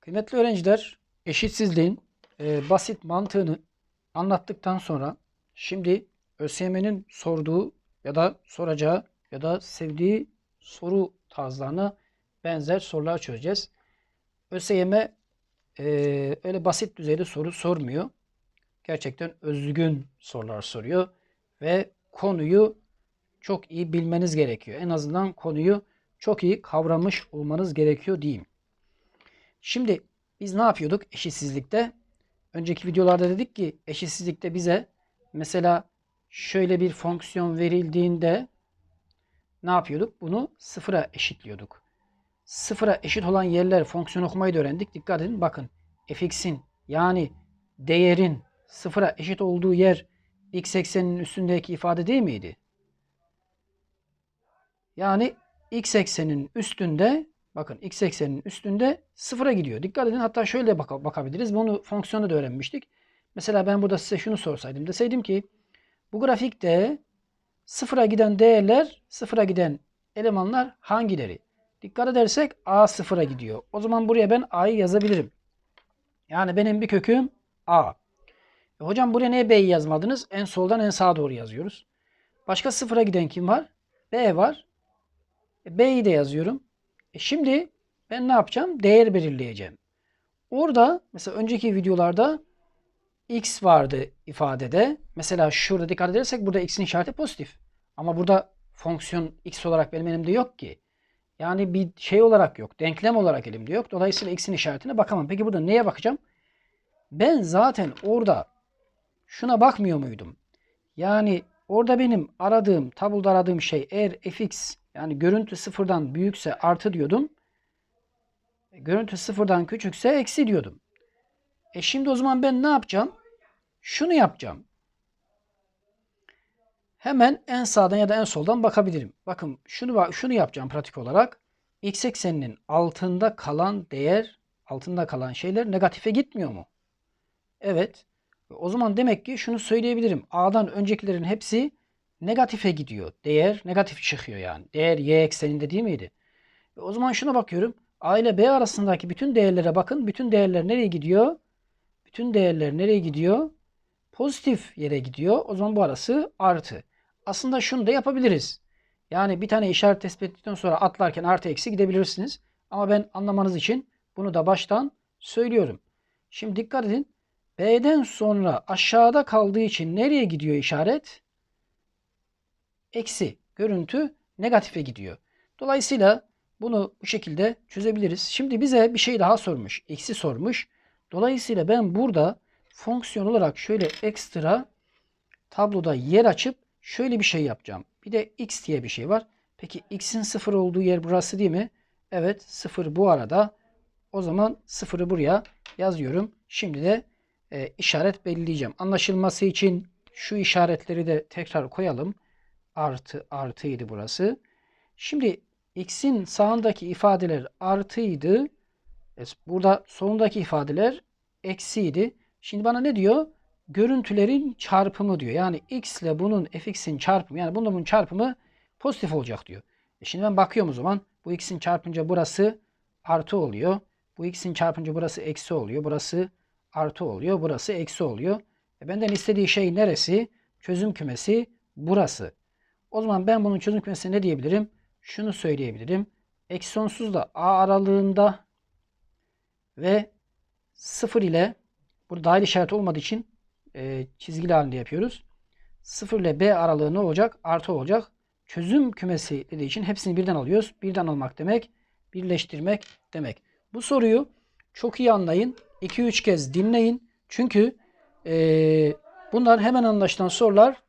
Kıymetli öğrenciler, eşitsizliğin e, basit mantığını anlattıktan sonra şimdi ÖSYM'nin sorduğu ya da soracağı ya da sevdiği soru tarzlarına benzer sorular çözeceğiz. ÖSYM e, öyle basit düzeyde soru sormuyor. Gerçekten özgün sorular soruyor ve konuyu çok iyi bilmeniz gerekiyor. En azından konuyu çok iyi kavramış olmanız gerekiyor diyeyim. Şimdi biz ne yapıyorduk eşitsizlikte? Önceki videolarda dedik ki eşitsizlikte bize mesela şöyle bir fonksiyon verildiğinde ne yapıyorduk? Bunu sıfıra eşitliyorduk. Sıfıra eşit olan yerler fonksiyon okumayı da öğrendik. Dikkat edin bakın fx'in yani değerin sıfıra eşit olduğu yer x ekseninin üstündeki ifade değil miydi? Yani x ekseninin üstünde bakın x ekseninin üstünde sıfıra gidiyor. Dikkat edin hatta şöyle baka- bakabiliriz. Bunu fonksiyonda da öğrenmiştik. Mesela ben burada size şunu sorsaydım. Deseydim ki bu grafikte sıfıra giden değerler, sıfıra giden elemanlar hangileri? Dikkat edersek a sıfıra gidiyor. O zaman buraya ben a'yı yazabilirim. Yani benim bir köküm a. E hocam buraya niye b'yi yazmadınız? En soldan en sağa doğru yazıyoruz. Başka sıfıra giden kim var? b var. E, B'yi de yazıyorum. E şimdi ben ne yapacağım? Değer belirleyeceğim. Orada mesela önceki videolarda x vardı ifadede. Mesela şurada dikkat edersek burada x'in işareti pozitif. Ama burada fonksiyon x olarak benim elimde yok ki. Yani bir şey olarak yok. Denklem olarak elimde yok. Dolayısıyla x'in işaretine bakamam. Peki burada neye bakacağım? Ben zaten orada şuna bakmıyor muydum? Yani orada benim aradığım, tabloda aradığım şey eğer fx yani görüntü sıfırdan büyükse artı diyordum. E, Görüntü sıfırdan küçükse eksi diyordum. E şimdi o zaman ben ne yapacağım? Şunu yapacağım. Hemen en sağdan ya da en soldan bakabilirim. Bakın şunu şunu yapacağım pratik olarak. X ekseninin altında kalan değer, altında kalan şeyler negatife gitmiyor mu? Evet. O zaman demek ki şunu söyleyebilirim. A'dan öncekilerin hepsi negatife gidiyor. Değer negatif çıkıyor yani. Değer y ekseninde değil miydi? E o zaman şuna bakıyorum. A ile B arasındaki bütün değerlere bakın. Bütün değerler nereye gidiyor? Bütün değerler nereye gidiyor? Pozitif yere gidiyor. O zaman bu arası artı. Aslında şunu da yapabiliriz. Yani bir tane işaret tespit ettikten sonra atlarken artı eksi gidebilirsiniz. Ama ben anlamanız için bunu da baştan söylüyorum. Şimdi dikkat edin. B'den sonra aşağıda kaldığı için nereye gidiyor işaret? Eksi. Görüntü negatife gidiyor. Dolayısıyla bunu bu şekilde çözebiliriz. Şimdi bize bir şey daha sormuş. Eksi sormuş. Dolayısıyla ben burada fonksiyon olarak şöyle ekstra tabloda yer açıp şöyle bir şey yapacağım. Bir de x diye bir şey var. Peki x'in sıfır olduğu yer burası değil mi? Evet sıfır bu arada. O zaman sıfırı buraya yazıyorum. Şimdi de e, işaret belirleyeceğim. Anlaşılması için şu işaretleri de tekrar koyalım. Artı artıydı burası. Şimdi x'in sağındaki ifadeler artıydı. Burada solundaki ifadeler eksiydi. Şimdi bana ne diyor? Görüntülerin çarpımı diyor. Yani x ile bunun fx'in çarpımı yani bunun bunun çarpımı pozitif olacak diyor. E şimdi ben bakıyorum o zaman. Bu x'in çarpınca burası artı oluyor. Bu x'in çarpınca burası eksi oluyor. Burası artı oluyor. Burası eksi oluyor. E benden istediği şey neresi? Çözüm kümesi burası. O zaman ben bunun çözüm kümesine ne diyebilirim? Şunu söyleyebilirim. Eksi sonsuzla a aralığında ve 0 ile burada dahil işareti olmadığı için e, çizgili halinde yapıyoruz. 0 ile b aralığı ne olacak? Artı olacak. Çözüm kümesi dediği için hepsini birden alıyoruz. Birden almak demek birleştirmek demek. Bu soruyu çok iyi anlayın. 2-3 kez dinleyin. Çünkü e, bunlar hemen anlaşılan sorular